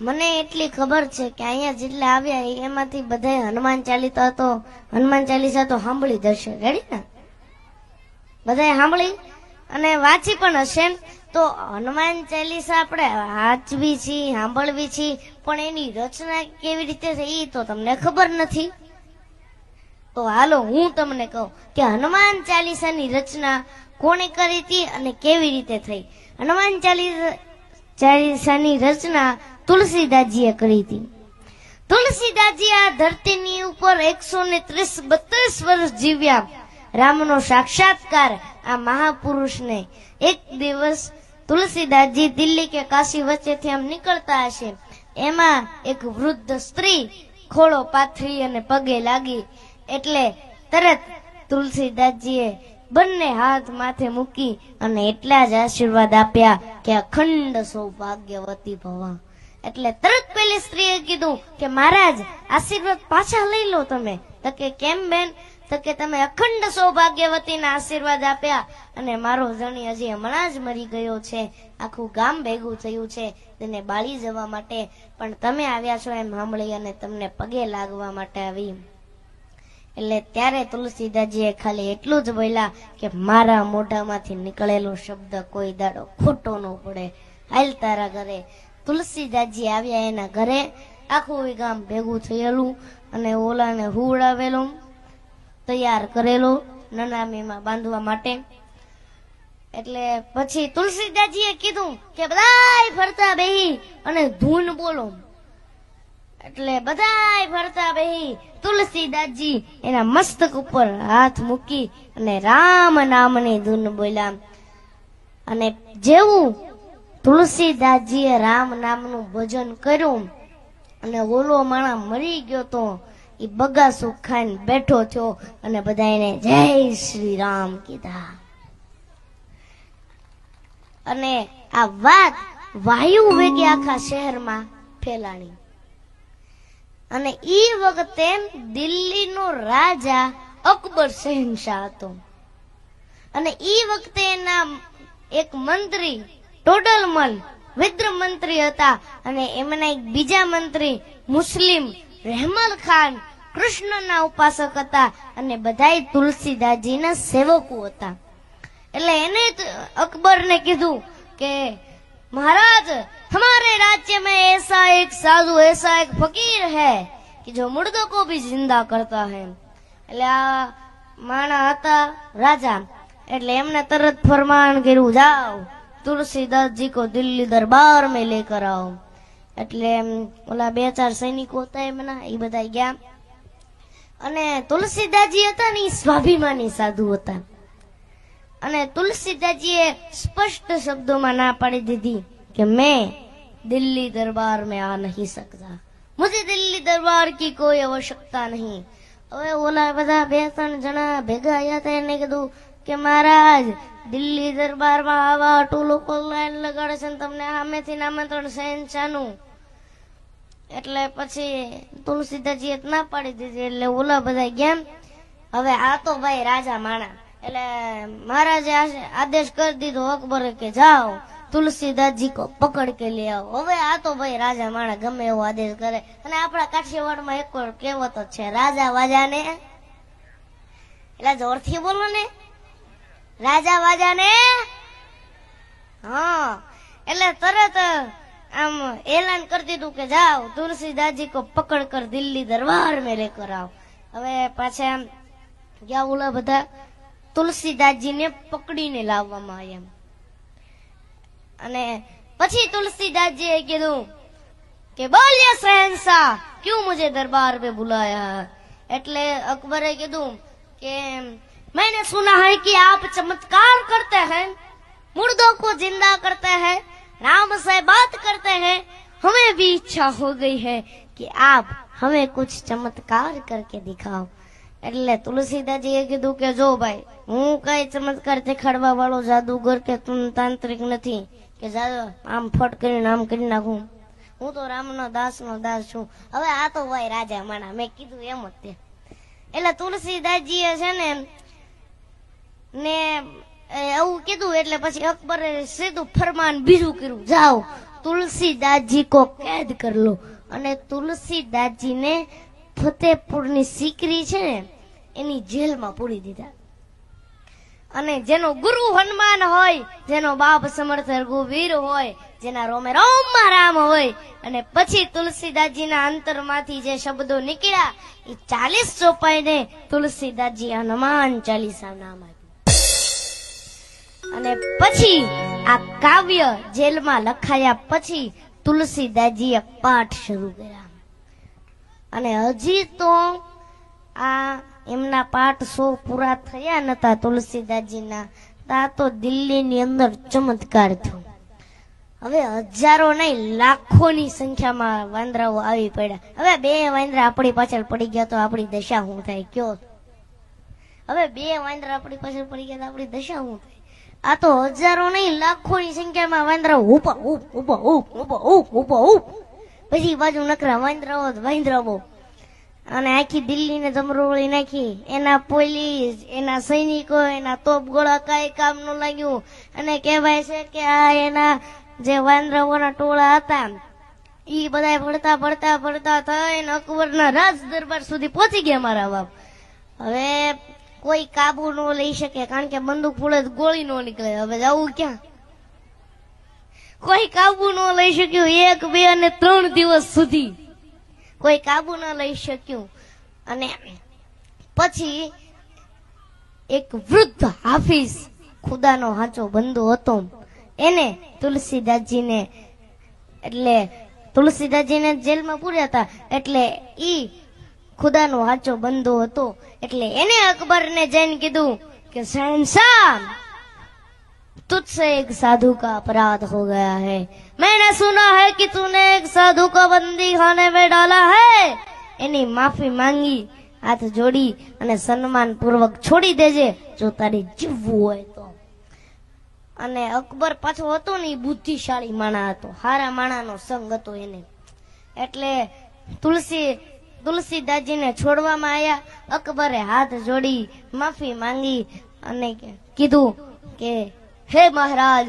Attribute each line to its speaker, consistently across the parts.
Speaker 1: મને એટલી ખબર છે કે અહીંયા જેટલા આવ્યા એમાંથી બધા હનુમાન ચાલીસા તો હનુમાન ચાલીસા તો સાંભળી દર્શન રેડી ને? બધાએ સાંભળી? અને વાંચી પણ હશે? તો હનુમાન ચાલીસા આપણે વાંચવી છીએ, સાંભળવી છીએ, પણ એની રચના કેવી રીતે થઈ એ તો તમને ખબર નથી. તો હાલો હું તમને કહું કે હનુમાન ચાલીસાની રચના કોણે કરી હતી અને કેવી રીતે થઈ? હનુમાન ચાલીસા ચાલીસાની રચના તુલસીદાસજીએ કરી હતી. તુલસીદાસજી આ ધરતીની ઉપર એકસો ને ત્રીસ બત્રીસ વર્ષ જીવ્યા. રામનો સાક્ષાત્કાર આ મહાપુરુષને એક દિવસ તુલસીદાસજી દિલ્હી કે કાશી વચ્ચેથી આમ નીકળતા હશે. એમાં એક વૃદ્ધ સ્ત્રી ખોળો પાથરી અને પગે લાગી એટલે તરત તુલસીદાસજીએ બંને હાથ માથે મૂકી અને એટલા જ આશીર્વાદ આપ્યા કે અખંડ સૌભાગ્યવતી ભવા. એટલે તરત પેલી સ્ત્રીએ કીધું કે, મહારાજ, આશીર્વાદ પાછા લઈ લો તમે. તો કે, કેમ બેન? તો કે, તમે અખંડ સૌભાગ્યવતીના આશીર્વાદ આપ્યા અને મારો જણી હજી હમણાં જ મરી ગયો છે. આખું ગામ ભેગું થયું છે. તેને બાળી જવા માટે પણ તમે આવ્યા છો એમ સાંભળી અને તમને પગે લાગવા માટે આવી. એટલે ત્યારે તુલસીદાસજીએ ખાલી એટલું જ બોલ્યા કે, મારા મોઢામાંથી નીકળેલો શબ્દ કોઈ દાડો ખોટો ન પડે. હાલ તારા ઘરે તુલસીદાસજી આવ્યા એના ઘરે. આખું ગામ ભેગું થયેલું અને ઓલાને હુવડાવેલો, તૈયાર કરેલો નનામીમાં બાંધવા માટે. એટલે પછી તુલસીદાસજીએ કીધું કે બધાય ફરતા બેહી અને ધૂન બોલો. એટલે બધાય ફરતા બેહી તુલસીદાસજી એના મસ્તક ઉપર હાથ મૂકી અને રામ નામની ધૂન બોલ્યા. અને જેવું તુલસીદાસજીએ રામ નામનું ભજન કર્યું અને ઓલો માણા મરી ગયો તો એ બગાસું ખાઈને બેઠો થયો અને બધા એને જય શ્રી રામ કીધા. અને આ વાત વાયુ વેગે આખા શહેરમાં ફેલાણી. અને ઈ વખતે દિલ્હીનો રાજા અકબર શહેનશાહ હતો. અને ઈ વખતે એના એક મંત્રી ટોડલમલ વિદ્ર મંત્રી હતા અને એમના એક બીજા મંત્રી મુસ્લિમ રહેમલ ખાન કૃષ્ણના ઉપાસક હતા અને બધાય તુલસીદાસજીના સેવકો હતા એટલે એને જ અકબરને કીધું કે महाराज हमारे राज्य में ऐसा एक साधु ऐसा एक फकीर है कि जो मुर्दों को भी जिंदा करता है એટલે આ માણા હતા રાજા એટલે એમને તરત ફરમાન કર્યું જાઓ તુલસીદાસ જી કો દિલ્હી દરબાર મેં લેકર આવો. એટલે ઓલા બે ચાર સૈનિકો હતા એમના, એ બધા ગયા. અને તુલસીદાસજી હતા ને એ સ્વાભિમાની સાધુ હતા. અને તુલસીદાસજીએ સ્પષ્ટ શબ્દોમાં ના પાડી દીધી કે મેં દિલ્હી દરબાર મેં આ નહીં શકતા. મુજે દિલ્હી દરબાર કી કોઈ આવશ્યકતા નહીં. હવે ઓલા બધા બે ત્રણ જણા ભેગા આવ્યા હતા, એને કીધું કે મહારાજ, દિલ્હી દરબારમાં આવા અટુ લોકો લાઈન લગાડે છે તમને સામેથી આમંત્રણ શહેનશાહનું એટલે પછી તુલસીદાસજીએ ના પાડી દીધી, એટલે ઓલા બધા ગયા હવે આ તો ભાઈ રાજા માણા. એટલે મહારાજે આદેશ કરી દીધો અકબરે કે જાઓ, તુલસીદાસજી કો પકડ કે લે આવો. હવે આ તો ભાઈ રાજા માણા ગમે એવો આદેશ કરે. અને આપણા કાઠિયાવાડમાં એક કહેવત છે, રાજા વાજાને. એટલે જોરથી બોલો ને. રાજા વાજા ને હા, એટલે તરત, આમ એલાન કરી દીધું કે જાઓ, તુલસીદાસજી કો પકડ કર દિલ્હી દરબાર મેં લેકર આવ હવે પાછા એમ ગયા ઓલા બધા તુલસીદાસજીને પકડીને લાવવામાં આવ્યા અને પછી તુલસીદાસજીએ કીધું કે બોલ્ય શહેનશાહ ક્યુ મુજે દરબાર મેં બુલાયા એટલે અકબરે કીધું કે मैंने सुना है कि आप चमत्कार करते हैं मुर्दों को जिंदा करते हैं राम से बात करते हैं हमें भी इच्छा हो गई है कि आप हमें कुछ चमत्कार करके दिखाओ એટલે તુલસીદાસજીએ કીધું કે જો ભાઈ હું કઈ ચમત્કાર દેખાડવા વાળો જાદુગર કે તું તાંત્રિક નથી કે જાદુ આમ ફટ કરીને આમ કરી નાખું હું તો રામનો દાસનો દાસ છું હવે આ તો ભાઈ રાજા માણા મેં કીધું એમ જ તે એટલે તુલસીદાસજીએ છે ને ને એવું કીધું એટલે પછી અકબરે સીધું ફરમાન બીજું કર્યું, જાઓ, તુલસીદાસજી કો કેદ કર લો. અને તુલસીદાસજીને ફતેહપુરની સિકરી છે ને, એની જેલમાં પૂરી દીધા. અને જેનો ગુરુ હનુમાન હોય, જેનો બાપ સમર્થ રઘુવીર હોય, જેના રોમે રોમમાં રામ હોય, અને પછી તુલસીદાસજીના અંતરમાંથી જે શબ્દો નીકળ્યા, એ ચાલીસ ચોપાઈને તુલસીદાસજી હનુમાન ચાલીસા નામ આપ્યું. અને પછી આ કાવ્ય જેલમાં લખાયા પછી તુલસીદાસજીએ પાઠ શરૂ કર્યા. અને હજી તો આ એમના પાઠ સો પૂરા થયા નતા તુલસીદાસજીના તા તો દિલ્હીની અંદર ચમત્કાર થયો. હવે હજારો નહીં, લાખોની સંખ્યામાં વાંદરાઓ આવી પડ્યા. હવે બે વાંદરા આપણી પાછળ પડી ગયા તો આપણી દશા શું થાય? કયો? હવે બે વાંદરા આપણી પાછળ પડી ગયા તો આપણી દશા શું થાય આ તો હજારો નહીં, લાખોની સંખ્યામાં વાંદરા ઊભા ઉપ ઉપ ઉપ ઉપ ઉપ ઉપ ઉપ પછી બાજુ નકરા વાંદરાઓ વાંદરાઓ. અને આખી દિલ્હીને ધમરોળી નાખી. એના પોલીસ, એના સૈનિકો, એના તોપ ગોળા કાંઈ કામ ન લાગ્યું. અને કહેવાય છે કે આ એના જે વાંદરાઓના ટોળા હતા, ઈ બધા પડતા પડતા પડતા થઈને અકબરના રાજ દરબાર સુધી પહોંચી ગયા મારા બાપ. હવે કોઈ કાબુ ન લઈ શકે કારણ કે બંદૂક ફોડે ગોળી ન નીકળે. હવે જવું ક્યાં? કોઈ કાબુ ન લઈ શક્યું એક, બે અને ત્રણ દિવસ સુધી. કોઈ કાબુ ન લઈ શક્યું. અને પછી એક વૃદ્ધ હાફિઝ, ખુદાનો હાચો બંધુ હતો. એને તુલસીદાસજીને એટલે તુલસીદાસજીને જેલમાં પૂર્યા હતા. એટલે ઈ ખુદાનો હાચો બંધુ હતો એટલે એને અકબરને જઈને કીધું કે શહેનશાહ तुझसे एक साधु का अपराध हो गया है मैंने सुना है कि तूने एक साधु को बंदी खाने में डाला है એની માફી માંગી હાથ જોડી અને સન્માન પૂર્વક છોડી દેજે જો તારે જીવવું હોય તો અને અકબર પાછો હતો ને ઈ બુદ્ધિશાળી માણા હતો હારા માણાનો સંગ હતો એને એટલે તુલસી તુલસીદાસજીને છોડવામાં આવ્યા અકબરે હાથ જોડી માફી માંગી અને કે- કીધું કે हे महाराज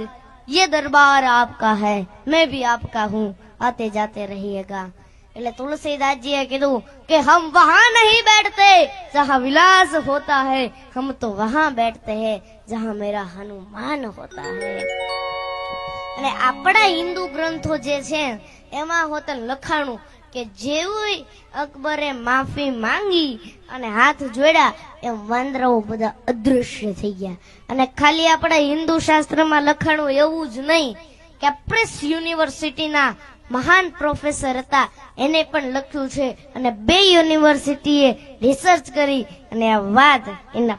Speaker 1: ये दरबार आपका है मैं भी आपका हूँ आते जाते रहिएगा એટલે તુલસીદાસજીએ કીધું કે હમ વહાં નહીં બેઠતે જહાં વિલાસ હોતા है हम तो वहां बैठते हैं जहां मेरा हनुमान होता है અને આપણા હિન્દુ ગ્રંથો જે છે એમાં હોતન લખાણું કે જેવું અકબરે માફી માંગી અને હાથ જોડ્યા એમ વાંદરાઓ બધા અદૃશ્ય થઈ ગયા. અને ખાલી આપણા હિન્દુ શાસ્ત્રમાં લખાણું એવું જ નહીં કે પ્રેસ યુનિવર્સિટીના મહાન પ્રોફેસર હતા. એને પણ લખ્યું છે. અને બે યુનિવર્સિટીએ રિસર્ચ કરી અને આ વાત એના